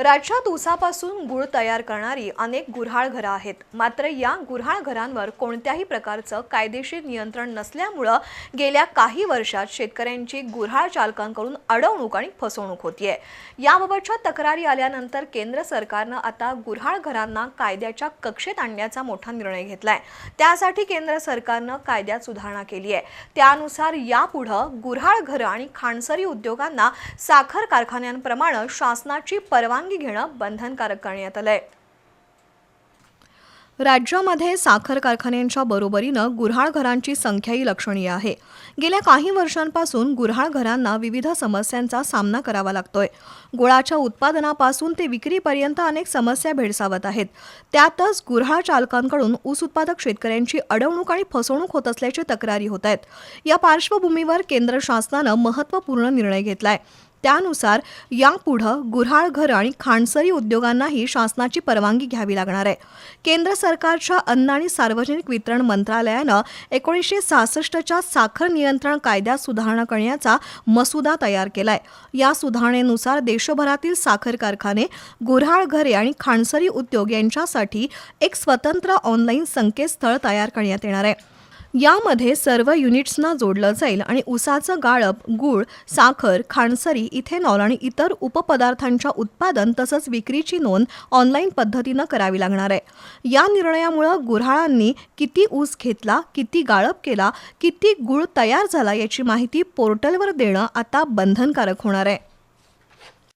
राज्यात ऊसापासून गुळ तयार करणारी अनेक गुऱ्हाळ घरं आहेत. मात्र या गुऱ्हाळ घरांवर कोणत्याही प्रकारचं कायदेशीर नियंत्रण नसल्यामुळं गेल्या काही वर्षात शेतकऱ्यांची गुऱ्हाळ चालकांकडून अडवणूक आणि फसवणूक होतीये. याबाबतच्या तक्रारी आल्यानंतर केंद्र सरकारनं आता गुऱ्हाळ घरांना कायद्याच्या कक्षेत आणण्याचा मोठा निर्णय घेतलाय. त्यासाठी केंद्र सरकारनं कायद्यात सुधारणा केली आहे त्यानुसार यापुढं गुऱ्हाळ घरं आणि खाणसरी उद्योगांना साखर कारखान्यांप्रमाणे शासनाची परवानगी परवानगी घेणं बंधनकारक करण्यात आलंय. राज्यामध्ये साखर कारखान्यांच्या बरोबरीनं गुऱ्हाळ घरांची संख्याही लक्षणीय आहे. गेल्या काही वर्षांपासून गुऱ्हाळ घरांना विविध समस्यांचा सामना करावा लागतोय. गुळाच्या उत्पादनापासून ते विक्रीपर्यंत अनेक समस्या भेडसावत आहेत. त्यातच गुऱ्हाळ चालकांकडून ऊस उत्पादक शेतकऱ्यांची अडवणूक आणि फसवणूक होत असल्याची तक्रारी होत आहेत. या पार्श्वभूमीवर केंद्र शासनानं महत्त्वपूर्ण निर्णय घेतलाय. त्यानुसार यापुढं गुऱ्हाळघर आणि खाणसरी उद्योगांनाही शासनाची परवानगी घ्यावी लागणार आहे. केंद्र सरकारच्या अन्न आणि सार्वजनिक वितरण मंत्रालयानं एकोणीसशे सहासष्टच्या साखर नियंत्रण कायद्यात सुधारणा करण्याचा मसुदा तयार केलाय. या सुधारणेनुसार देशभरातील साखर कारखाने गुऱ्हाळघरे आणि खाणसरी उद्योग यांच्यासाठी एक स्वतंत्र ऑनलाईन संकेतस्थळ तयार करण्यात येणार आहे. यामध्ये सर्व युनिट्सना जोडलं जाईल आणि उसाचं गाळप गूळ साखर खाणसरी इथेनॉल आणि इतर उपपदार्थांच्या उत्पादन तसंच विक्रीची नोंद ऑनलाईन पद्धतीनं करावी लागणार आहे. या निर्णयामुळं गुऱ्हाळांनी किती ऊस घेतला किती गाळप केला किती गूळ तयार झाला याची माहिती पोर्टलवर देणं आता बंधनकारक होणार आहे.